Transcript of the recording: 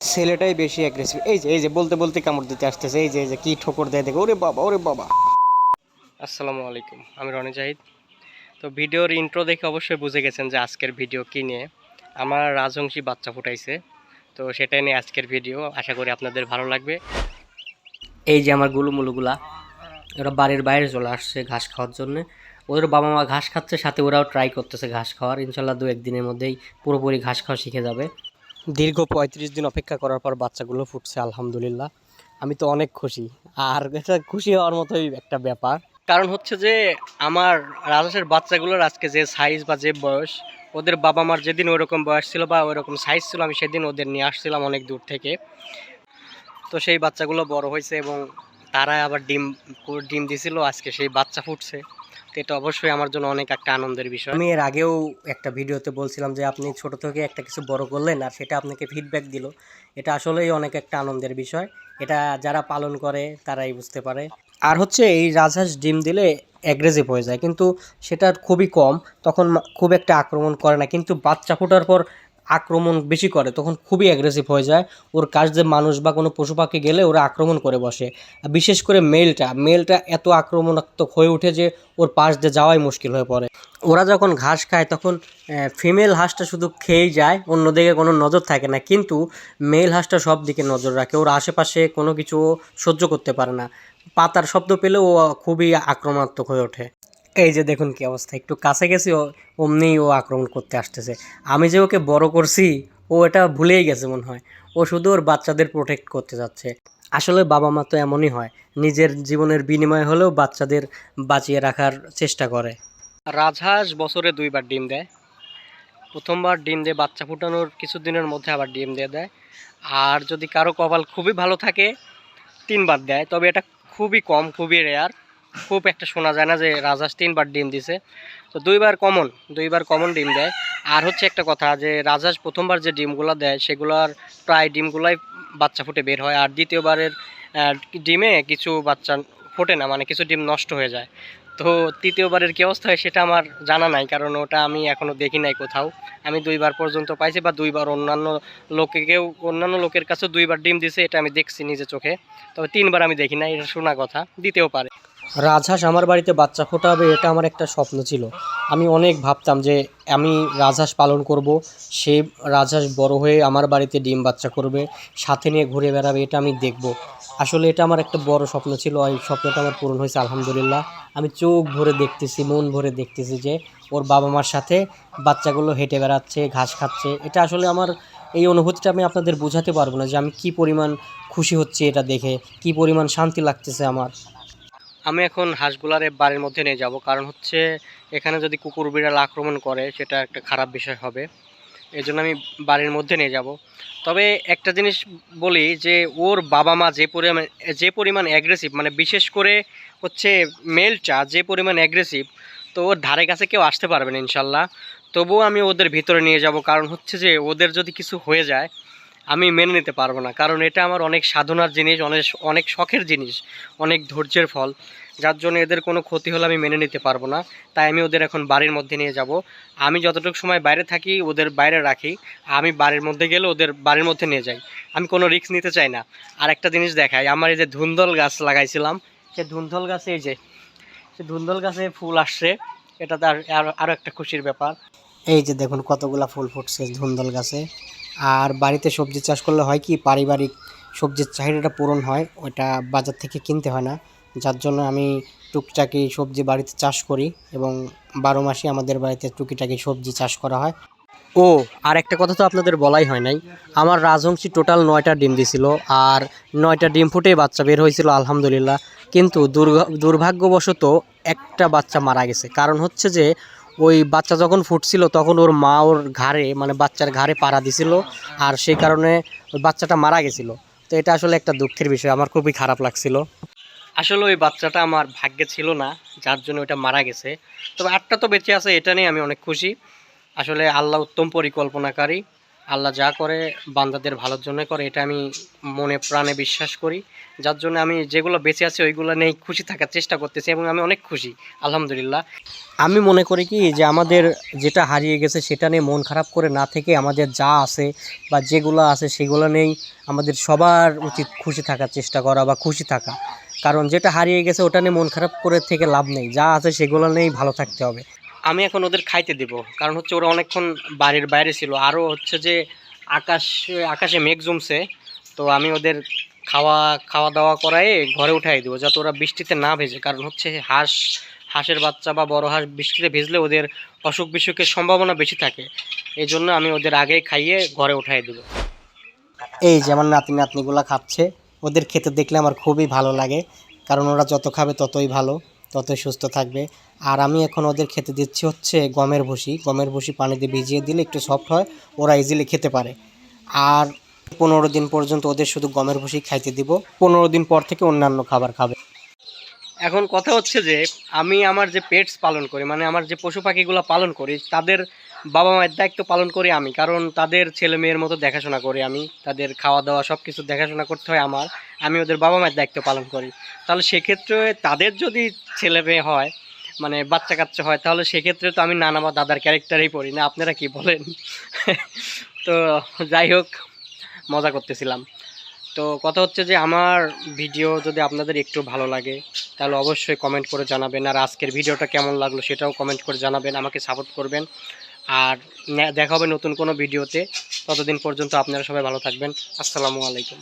ছেলেটাই বেশি অ্যাগ্রেসিভ এই যে এই যে, বলতে বলতে কামড় দিতে আসতেছে। এই যে এই যে, কি ঠোকর দেয় দেখো। ওরে বাবা ওরে বাবা। আসসালামু আলাইকুম, আমি রনি জাহিদ। তো ভিডিওর ইন্ট্রো দেখে অবশ্যই বুঝে গেছেন যে আজকের ভিডিও কী নিয়ে। আমার রাজংশী বাচ্চা ফুটাইছে, তো সেটাই নিয়ে আজকের ভিডিও। আশা করি আপনাদের ভালো লাগবে। এই যে আমার গুলুমুলুগুলা, ওরা বাড়ির বাইরে চলে আসছে ঘাস খাওয়ার জন্য। ওদের বাবা মা ঘাস খাচ্ছে, সাথে ওরাও ট্রাই করতেছে ঘাস খাওয়ার। ইনশাল্লাহ দু একদিনের মধ্যেই পুরোপুরি ঘাস খাওয়া শিখে যাবে। দীর্ঘ পঁয়ত্রিশ দিন অপেক্ষা করার পর বাচ্চাগুলো ফুটছে, আলহামদুলিল্লাহ। আমি তো অনেক খুশি। আর এটা খুশি হওয়ার মতোই একটা ব্যাপার। কারণ হচ্ছে যে, আমার রাজহাঁসের বাচ্চাগুলোর আজকে যে সাইজ বা যে বয়স, ওদের বাবা মার যেদিন ওইরকম বয়স ছিল বা ওইরকম সাইজ ছিল, আমি সেদিন ওদের নিয়ে আসছিলাম অনেক দূর থেকে। তো সেই বাচ্চাগুলো বড় হয়েছে এবং তারা আবার ডিম ডিম দিছিল, আজকে সেই বাচ্চা ফুটছে। তো এটা অবশ্যই আমার জন্য অনেক একটা আনন্দের বিষয়। আমি এর আগেও একটা ভিডিওতে বলছিলাম যে আপনি ছোট থেকে একটা কিছু বড় করলেন আর সেটা আপনাকে ফিডব্যাক দিল। এটা আসলেই অনেক একটা আনন্দের বিষয়। এটা যারা পালন করে, তারাই বুঝতে পারে। আর হচ্ছে এই রাজহাঁস ডিম দিলে অ্যাগ্রেসিভ হয়ে যায়। কিন্তু সেটা খুবই কম। তখন খুব একটা আক্রমণ করে না। কিন্তু বাচ্চা ফোটার পর আক্রমণ বেশি করে, তখন খুবই অ্যাগ্রেসিভ হয়ে যায়। ওর কাছ দিয়ে মানুষ বা কোনো পশু পাখি গেলে ওরা আক্রমণ করে বসে। বিশেষ করে মেলটা মেলটা এত আক্রমণাত্মক হয়ে ওঠে যে ওর পাশ দিয়ে যাওয়াই মুশকিল হয়ে পড়ে। ওরা যখন ঘাস খায় তখন ফিমেল হাঁসটা শুধু খেয়েই যায়, অন্যদিকে কোনো নজর থাকে না। কিন্তু মেল হাঁসটা সব দিকে নজর রাখে, ওর আশেপাশে কোনো কিছু সহ্য করতে পারে না। পাতার শব্দ পেলেও ও খুবই আক্রমণাত্মক হয়ে ওঠে। এই যে দেখুন কি অবস্থা, একটু কাছে গেছি, ও অমনি ও আক্রমণ করতে আসতেছে। আমি যে ওকে বড় করছি, ও এটা ভুলেই গেছে মনে হয়। ও শুধু ওর বাচ্চাদের প্রোটেক্ট করতে যাচ্ছে। আসলে বাবা মা তো এমনই হয়, নিজের জীবনের বিনিময় হলেও বাচ্চাদের বাঁচিয়ে রাখার চেষ্টা করে। রাজহাঁস বছরে দুইবার ডিম দেয়। প্রথমবার ডিম দিয়ে বাচ্চা ফুটানোর কিছুদিনের মধ্যে আবার ডিম দিয়ে দেয়। আর যদি কারও কপাল খুবই ভালো থাকে, তিনবার দেয়। তবে এটা খুবই কম, খুবই রেয়ার খুব একটা শোনা যায় না যে রাজহাঁস তিনবার ডিম দিছে। তো দুইবার কমন দুইবার কমন ডিম দেয়। আর হচ্ছে একটা কথা যে রাজহাঁস প্রথমবার যে ডিমগুলো দেয়, সেগুলোর প্রায় ডিমগুলাই বাচ্চা ফুটে বের হয়। আর দ্বিতীয়বারের ডিমে কিছু বাচ্চা ফোটে না মানে কিছু ডিম নষ্ট হয়ে যায়। তো তৃতীয়বারের কী অবস্থা হয় সেটা আমার জানা নাই, কারণ ওটা আমি এখনও দেখি নাই কোথাও। আমি দুইবার পর্যন্ত পাইছি বা দুইবার অন্যান্য লোকেকেও, অন্যান্য লোকের কাছেও দুইবার ডিম দিছে, এটা আমি দেখছি নিজে চোখে। তবে তিনবার আমি দেখি নাই, এটা শোনা কথা দিতেও পারে রাজহাঁস আমার বাড়িতে বাচ্চা ফোটাবে এটা আমার একটা স্বপ্ন ছিল। আমি অনেক ভাবতাম যে আমি রাজহাঁস পালন করব, সে রাজহাঁস বড় হয়ে আমার বাড়িতে ডিম বাচ্চা করবে, সাথে নিয়ে ঘুরে বেড়াবে, এটা আমি দেখব। আসলে এটা আমার একটা বড় স্বপ্ন ছিল এই স্বপ্নটা আমার পূরণ হয়েছে, আলহামদুলিল্লাহ। আমি চোখ ভরে দেখতেছি, মন ভরে দেখতেছি যে ওর বাবা মার সাথে বাচ্চাগুলো হেঁটে বেড়াচ্ছে, ঘাস খাচ্ছে। এটা আসলে আমার এই অনুভূতিটা আমি আপনাদের বোঝাতে পারব না যে আমি কি পরিমাণ খুশি হচ্ছে এটা দেখে, কি পরিমাণ শান্তি লাগতেছে আমার। আমি এখন হাঁসগুলারে বাড়ির মধ্যে নিয়ে যাব। কারণ হচ্ছে এখানে যদি কুকুর বিড়াল আক্রমণ করে, সেটা একটা খারাপ বিষয় হবে। এই জন্য আমি বাড়ির মধ্যে নিয়ে যাব। তবে একটা জিনিস বলি যে, ওর বাবা মা যে পরিমাণ যে পরিমাণ অ্যাগ্রেসিভ মানে বিশেষ করে হচ্ছে মেলটা যে পরিমাণ অ্যাগ্রেসিভ তো ওর ধারে কাছে কেউ আসতে পারবে না ইনশাল্লাহ। তবুও আমি ওদের ভিতরে নিয়ে যাব। কারণ হচ্ছে যে, ওদের যদি কিছু হয়ে যায় আমি মেনে নিতে পারব না। কারণ এটা আমার অনেক সাধনার জিনিস, অনেক অনেক শখের জিনিস, অনেক ধৈর্যের ফল। যার জন্য এদের কোনো ক্ষতি হলে আমি মেনে নিতে পারব না। তাই আমি ওদের এখন বাড়ির মধ্যে নিয়ে যাব। আমি যতটুকু সময় বাইরে থাকি, ওদের বাইরে রাখি। আমি বাড়ির মধ্যে গেলে ওদের বাড়ির মধ্যে নিয়ে যাই। আমি কোনো রিস্ক নিতে চাই না। আর একটা জিনিস দেখাই, আমার এই যে ধুন্দল গাছ লাগাইছিলাম, সে ধুন্দল গাছে এই যে, সে ধুন্দল গাছে ফুল আসছে। এটা তার আরও একটা খুশির ব্যাপার। এই যে দেখুন কতগুলা ফুল ফুটছে ধুন্দল গাছে। আর বাড়িতে সবজি চাষ করলে হয় কি, পারিবারিক সবজির চাহিদাটা পূরণ হয়, ওটা বাজার থেকে কিনতে হয় না। যার জন্য আমি টুকটাকি সবজি বাড়িতে চাষ করি এবং বারো মাসে আমাদের বাড়িতে টুকিটাকি সবজি চাষ করা হয়। ও আর একটা কথা তো আপনাদের বলাই হয় নাই। আমার রাজহংসী টোটাল নয়টা ডিম দিছিল আর নয়টা ডিম ফুটে বাচ্চা বের হয়েছিল, আলহামদুলিল্লাহ। কিন্তু দুর্ভাগ্যবশত একটা বাচ্চা মারা গেছে। কারণ হচ্ছে যে ওই বাচ্চা যখন ফুটছিল, তখন ওর মা ওর ঘাড়ে মানে বাচ্চার ঘাড়ে পাড়া দিছিল, আর সেই কারণে ওই বাচ্চাটা মারা গেছিল। তো এটা আসলে একটা দুঃখের বিষয়, আমার খুবই খারাপ লাগছিল। আসলে ওই বাচ্চাটা আমার ভাগ্যে ছিল না, যার জন্য ওটা মারা গেছে। তবে আটটা তো বেঁচে আছে, এটা নিয়ে আমি অনেক খুশি। আসলে আল্লাহ উত্তম পরিকল্পনাকারী। আল্লাহ যা করে, বান্দাদের ভালোর জন্য করে, এটা আমি মনে প্রাণে বিশ্বাস করি। যার জন্য আমি যেগুলো বেঁচে আছে, ওইগুলো নিয়ে খুশি থাকার চেষ্টা করতেছি এবং আমি অনেক খুশি, আলহামদুলিল্লাহ। আমি মনে করি কি, যে আমাদের যেটা হারিয়ে গেছে, সেটা নিয়ে মন খারাপ করে না থেকে আমাদের যা আছে বা যেগুলো আছে, সেগুলো নেই আমাদের সবার উচিত খুশি থাকার চেষ্টা করা বা খুশি থাকা। কারণ যেটা হারিয়ে গেছে, ওটা নিয়ে মন খারাপ করে থেকে লাভ নেই। যা আছে, সেগুলো নিয়েই ভালো থাকতে হবে। আমি এখন ওদের খাইতে দেব। কারণ হচ্ছে ওরা অনেকক্ষণ বাড়ির বাইরে ছিল। আরও হচ্ছে যে আকাশ, আকাশে মেঘ জমছে, তো আমি ওদের খাওয়া খাওয়া দাওয়া করায় ঘরে উঠাই দেবো, যাতে ওরা বৃষ্টিতে না ভেজে। কারণ হচ্ছে হাঁস, হাঁসের বাচ্চা বা বড় হাঁস বৃষ্টিতে ভেজলে ওদের অসুখ বিসুখের সম্ভাবনা বেশি থাকে। এই জন্য আমি ওদের আগে খাইয়ে ঘরে উঠাই দেবো। এই যে আমার নাতি নাতনিগুলো খাচ্ছে, ওদের খেতে দেখলে আমার খুবই ভালো লাগে। কারণ ওরা যত খাবে ততই ভালো। ততই সুস্থ থাকবে। আর আমি এখন ওদের খেতে দিচ্ছি হচ্ছে গমের ভুসি। গমের ভুসি পানিতে ভিজিয়ে দিলে একটু সফট হয়, ওরা ইজিলি খেতে পারে। আর পনেরো দিন পর্যন্ত ওদের শুধু গমের ভুসি খাইতে দিব, পনেরো দিন পর থেকে অন্যান্য খাবার খাবে। এখন কথা হচ্ছে যে, আমি আমার যে পেটস পালন করি মানে আমার যে পশু পাখিগুলো পালন করি, তাদের বাবা মায়ের দায়িত্ব পালন করি আমি, কারণ তাদের ছেলে মেয়ের মতো দেখাশোনা করি আমি, তাদের খাওয়া দাওয়া সব কিছু দেখাশোনা করতে হয় আমার, আমি ওদের বাবা মায়ের দায়িত্ব পালন করি। তাহলে সেক্ষেত্রে তাদের যদি ছেলে মেয়ে হয় মানে বাচ্চা কাচ্চা হয়, তাহলে সেক্ষেত্রে তো আমি নানা বা দাদার ক্যারেক্টারেই পড়ি না, আপনারা কি বলেন? তো যাই হোক, মজা করতেছিলাম। তো কথা হচ্ছে যে আমার ভিডিও যদি আপনাদের একটু ভালো লাগে, তাহলে অবশ্যই কমেন্ট করে জানাবেন, আর আজকের ভিডিওটা কেমন লাগল সেটাও কমেন্ট করে জানাবেন, আমাকে সাপোর্ট করবেন। আর দেখা হবে নতুন কোনো ভিডিওতে। ততদিন পর্যন্ত আপনারা সবাই ভালো থাকবেন। আসসালামু আলাইকুম।